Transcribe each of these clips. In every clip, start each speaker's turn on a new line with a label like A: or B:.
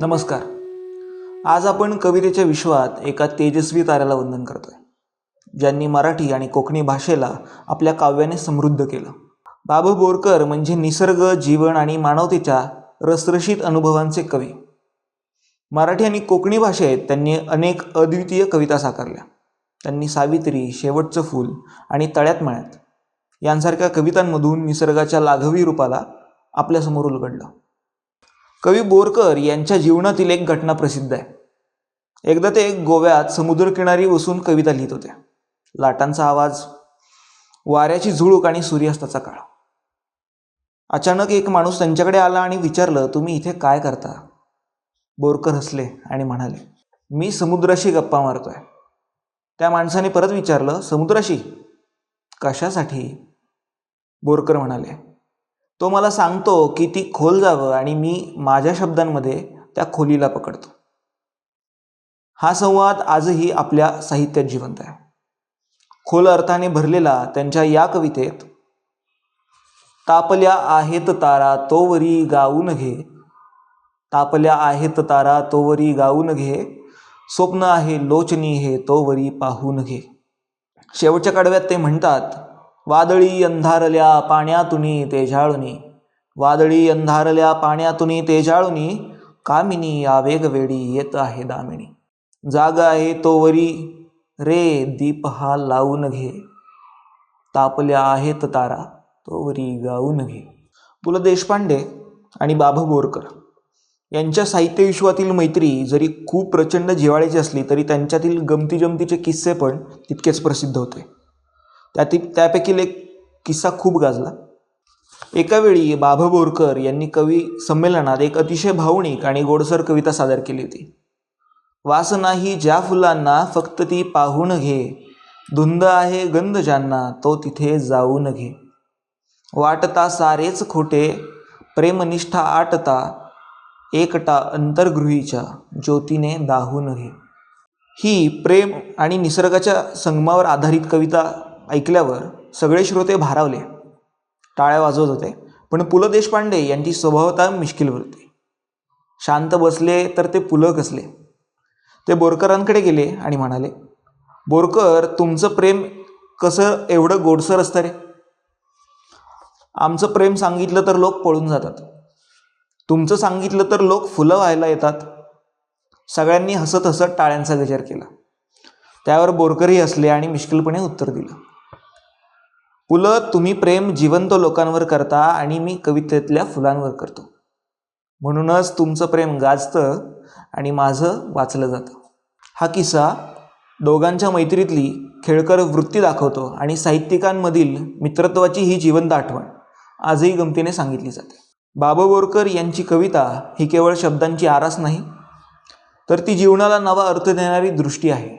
A: नमस्कार. आज आपण कवितेच्या विश्वात एका तेजस्वी ताऱ्याला वंदन करतोय ज्यांनी मराठी आणि कोकणी भाषेला आपल्या काव्याने समृद्ध केलं. बाबू बोरकर म्हणजे निसर्ग जीवन आणि मानवतेच्या रसरशीत अनुभवांचे कवी. मराठी आणि कोकणी भाषेत त्यांनी अनेक अद्वितीय कविता साकारल्या. त्यांनी सावित्री शेवटचं फूल आणि तळ्यात मळ्यात यांसारख्या कवितांमधून निसर्गाच्या लाघवी रूपाला आपल्यासमोर उलगडलं. कवी बोरकर यांच्या जीवनातील एक घटना प्रसिद्ध आहे. एकदा ते गोव्यात समुद्रकिनारी बसून कविता लिहित होते. लाटांचा आवाज वाऱ्याची झुळूक आणि सूर्यास्ताचा काळ. अचानक एक माणूस त्यांच्याकडे आला आणि विचारलं तुम्ही इथे काय करता? बोरकर हसले आणि म्हणाले मी समुद्राशी गप्पा मारतोय. त्या माणसाने परत विचारलं समुद्राशी? कशासाठी? बोरकर म्हणाले तो मला सांगतो की ती खोल जावं आणि मी माझ्या शब्दांमध्ये त्या खोलीला पकडतो. हा संवाद आजही आपल्या साहित्यात जिवंत आहे. खोल अर्थाने भरलेला त्यांच्या या कवितेत तापल्या आहेत तारा तोवरी गाऊन घे. तापल्या आहेत तारा तोवरी गाऊन घे. स्वप्न आहे लोचनी हे तोवरी पाहून घे. शेवटच्या कडव्यात ते म्हणतात वादळी अंधारल्या पाण्यातुनी तेजाळुनी वादळी अंधारल्या पाण्यातुनी तेजाळुनी कामिनी आवेगवेडी येत आहे दामिनी. जाग आहे तोवरी रे दीप हा लावून घे. तापल्या आहेत तारा तोवरी गाऊन घे. पु ल देशपांडे आणि बाभ बोरकर यांच्या साहित्य विश्वातील मैत्री जरी खूप प्रचंड जिवाळ्याची असली तरी त्यांच्यातील गमती जमतीचे किस्से पण तितकेच प्रसिद्ध होते. त्यातील त्यापैकी एक किस्सा खूप गाजला. एकावेळी वेळी बोरकर यांनी कवी संमेलनात एक अतिशय भावनिक आणि गोडसर कविता सादर केली होती. वासना ही ज्या फुलांना फक्त ती पाहून घे धुंद आहे गंध ज्यांना तो तिथे जाऊन घे. वाटता सारेच खोटे प्रेमनिष्ठा आटता एकटा अंतर्गृहीच्या ज्योतीने दाहून घे. ही प्रेम आणि निसर्गाच्या संगमावर आधारित कविता ऐकल्यावर सगळे श्रोते भारावले. टाळ्या वाजवत होते. पण पु ल देशपांडे यांची स्वभावता मिश्किल होती शांत बसले तर ते पुलं कसले? ते बोरकरांकडे गेले आणि म्हणाले बोरकर तुमचं प्रेम कसं एवढं गोडसर असतं रे? आमचं प्रेम सांगितलं तर लोक पळून जातात. तुमचं सांगितलं तर लोक फुलं व्हायला येतात. सगळ्यांनी हसत हसत टाळ्यांचा गजर केला. त्यावर बोरकरही हसले आणि मिश्किलपणे उत्तर दिलं. पुलं तुम्ही प्रेम जिवंत लोकांवर करता आणि मी कवितेतल्या फुलांवर करतो. म्हणूनच तुमचं प्रेम गाजतं आणि माझं वाचलं जातं. हा किस्सा दोघांच्या मैत्रीतली खेळकर वृत्ती दाखवतो आणि साहित्यिकांमधील मित्रत्वाची ही जिवंत आठवण आजही गमतीने सांगितली जाते. बाबा बोरकर यांची कविता ही केवळ शब्दांची आरास नाही तर ती जीवनाला नवा अर्थ देणारी दृष्टी आहे.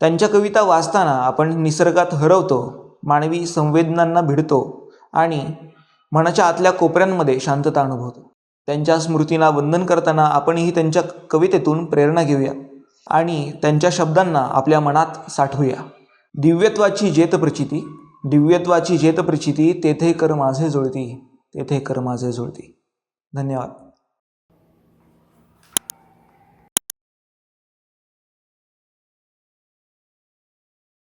A: त्यांच्या कविता वाचताना आपण निसर्गात हरवतो मानवी संवेदनांना भिडतो आणि मनाच्या आतल्या कोपऱ्यांमध्ये शांतता अनुभवतो. त्यांच्या स्मृतींना वंदन करताना आपणही त्यांच्या कवितेतून प्रेरणा घेऊया आणि त्यांच्या शब्दांना आपल्या मनात साठवूया. दिव्यत्वाची जेत प्रचिती दिव्यत्वाची जेत प्रचिती तेथे कर माझे जुळती तेथे कर माझे जुळती. धन्यवाद.